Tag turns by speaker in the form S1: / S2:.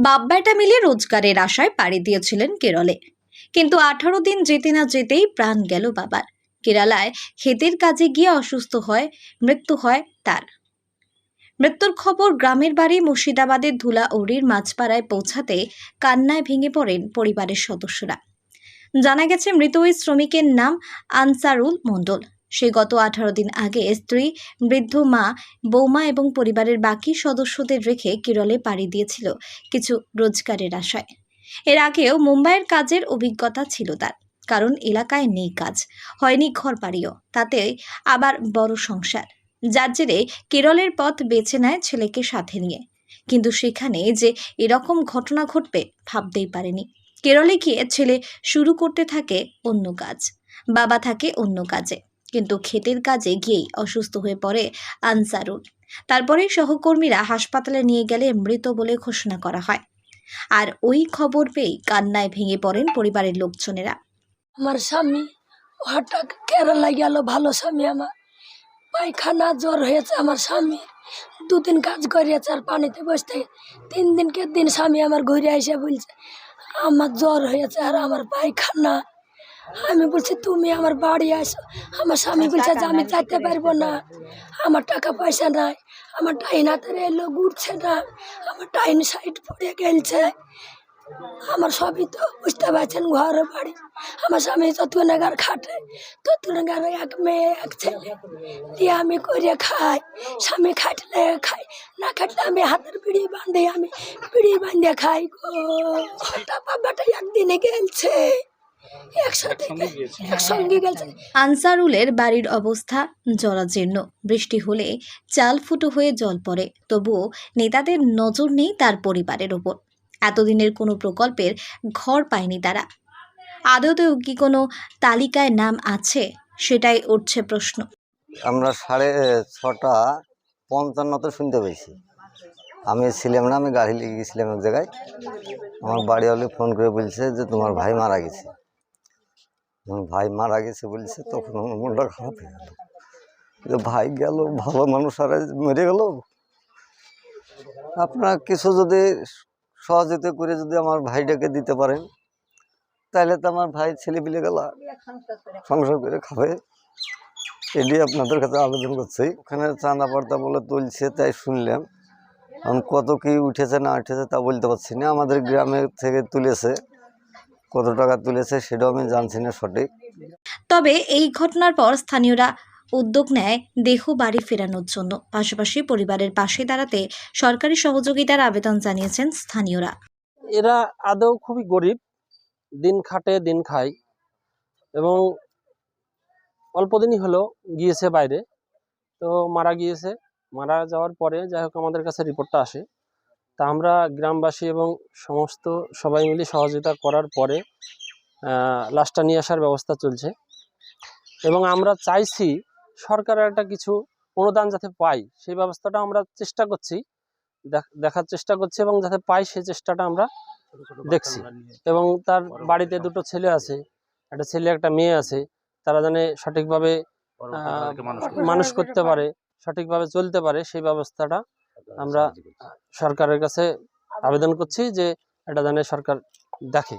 S1: বাব্বাটা মিলে রোজগারের আশায় পাড়ি দিয়েছিলেন কেরলে। কিন্তু আঠারো দিন যেতে না যেতেই প্রাণ গেল বাবার। কেরালায় ক্ষেতের কাজে গিয়ে অসুস্থ হয়, মৃত্যু হয় তার। মৃত্যুর খবর গ্রামের বাড়ি মুর্শিদাবাদের ধুলাউড়ির মাঝপাড়ায় পৌঁছাতে কান্নায় ভেঙে পড়েন পরিবারের সদস্যরা। জানা গেছে, মৃত ওই শ্রমিকের নাম আনসারুল মণ্ডল। সে গত আঠারো দিন আগে স্ত্রী, বৃদ্ধ মা, বৌমা এবং পরিবারের বাকি সদস্যদের রেখে কেরলে পাড়ি দিয়েছিল কিছু রোজগারের আশায়। এর আগেও মুম্বাইয়ের কাজের অভিজ্ঞতা ছিল তার, কারণ এলাকায় নেই কাজ, হয়নি ঘর বাড়িও তাতে আবার বড় সংসার। যার জেরে কেরলের পথ বেছে নেয় ছেলেকে সাথে নিয়ে। কিন্তু সেখানে যে এরকম ঘটনা ঘটবে ভাবতেই পারেনি। কেরলে গিয়ে ছেলে শুরু করতে থাকে অন্য কাজ, বাবা থাকে অন্য কাজে। কিন্তু ক্ষেতের কাজে গিয়েই অসুস্থ হয়ে পড়ে আনসারুল। তারপরে সহকর্মীরা হাসপাতালে নিয়ে গেলে মৃত বলে ঘোষণা করা হয়। আর ওই খবর পেয়েই কান্নায় ভেঙে পড়েন পরিবারের লোকজনেরা।
S2: আমার স্বামী হঠাৎ কেরালা গেল, ভালো স্বামী আমার। পায়খানা জ্বর হয়েছে আমার স্বামী দুদিন কাজ করিয়েছে আর পানিতে বসতে। তিন দিনকে দিন স্বামী আমার ঘুরে এসে বলছে, আমার জ্বর হয়েছে আর আমার পায়খানা আমি বলছি তুমি আমার বাড়ি আসো আমার স্বামী বলছে যে আমি যাইতে পারব না। আমার টাকা পয়সা নাই। আমার টাইন হাতে এলো ঘুরছে না। আমার টাইন সাইড পড়ে গেলছে। আমার সবই তো বুঝতে পারছেন ঘর বাড়ি। আমার স্বামী চতুর্নগর খাটে। চতুর্নগর এক মেয়ে এক ছেলে। দিয়ে আমি করে খাই। স্বামী খাটলে খাই। না খাটলে আমি হাতের বিড়ি বাঁধে আমি বিড়ি বাঁধে খাই গো। বাবাটা একদিনে গেলছে।
S1: আনসারুলের বাড়ির অবস্থা জরাজীর্ণ। বৃষ্টি হলে চাল ফুটো হয়ে জল পড়ে। তবুও নেতাদের নজর নেই তার পরিবারের ওপর। এতদিনের কোনো প্রকল্পের ঘর পায়নি তারা। আদতেও কি কোনো তালিকায় নাম আছে? সেটাই উঠছে প্রশ্ন।
S3: আমরা সাড়ে ছটা পঞ্চান্নতে শুনতে পেয়েছি। আমি ছিলাম না আমি গাড়ি লিখে গেছিলাম এক জায়গায়। আমার বাড়িওয়ালি ফোন করে বলছে যে তোমার ভাই মারা গেছে। ভাই মারা গেছে বলছে তখন আমার মনটা খারাপ হয়ে গেল। যে ভাই গেল ভালো মানুষ আর মেরে গেল। আপনার কিছু যদি সহযোগিতা করে যদি আমার ভাইটাকে দিতে পারেন তাহলে তো আমার ভাই ছেলে পিলে গেলা সংসার করে খাবে। এটি আপনাদের কাছে আবেদন করছি। ওখানে চাঁদা পার্তা বলে তুলছে তাই শুনলাম। এখন কত কি উঠেছে না উঠেছে তা বলতে পারছি না। আমাদের গ্রামের থেকে তুলেছে। কত টাকা তুলেছে সেটাও আমি জানছি না সঠিক।
S1: তবে এই ঘটনার পর স্থানীয়রা উদ্যোগ নেয় দেহ বাড়ি ফেরানোর জন্য। পাশাপাশি পরিবারের পাশে দাঁড়াতে সরকারি সহযোগিতার আবেদন জানিয়েছেন স্থানীয়রা।
S4: এরা আদৌ খুবই গরিব দিন খাটে দিন খায় এবং অল্প দিনই হলো গিয়েছে বাইরে। তো মারা গিয়েছে মারা যাওয়ার পরে যাই হোক আমাদের কাছে রিপোর্টটা আসে। তা আমরা গ্রামবাসী এবং সমস্ত সবাই মিলে সহযোগিতা করার পরে লাশটা নিয়ে আসার ব্যবস্থা চলছে। এবং আমরা চাইছি সরকারের একটা কিছু অনুদান যাতে পাই, সেই ব্যবস্থাটা আমরা চেষ্টা করছি, দেখ- দেখার চেষ্টা করছি এবং যাতে পাই সেই চেষ্টাটা আমরা দেখছি। এবং তার বাড়িতে দুটো ছেলে আছে, একটা ছেলে, একটা মেয়ে আছে, তারা জানে সঠিকভাবে মানুষ করতে পারে, সঠিকভাবে চলতে পারে, সেই ব্যবস্থাটা আমরা সরকারের কাছে আবেদন করছি যে এটা যেন সরকার দেখে।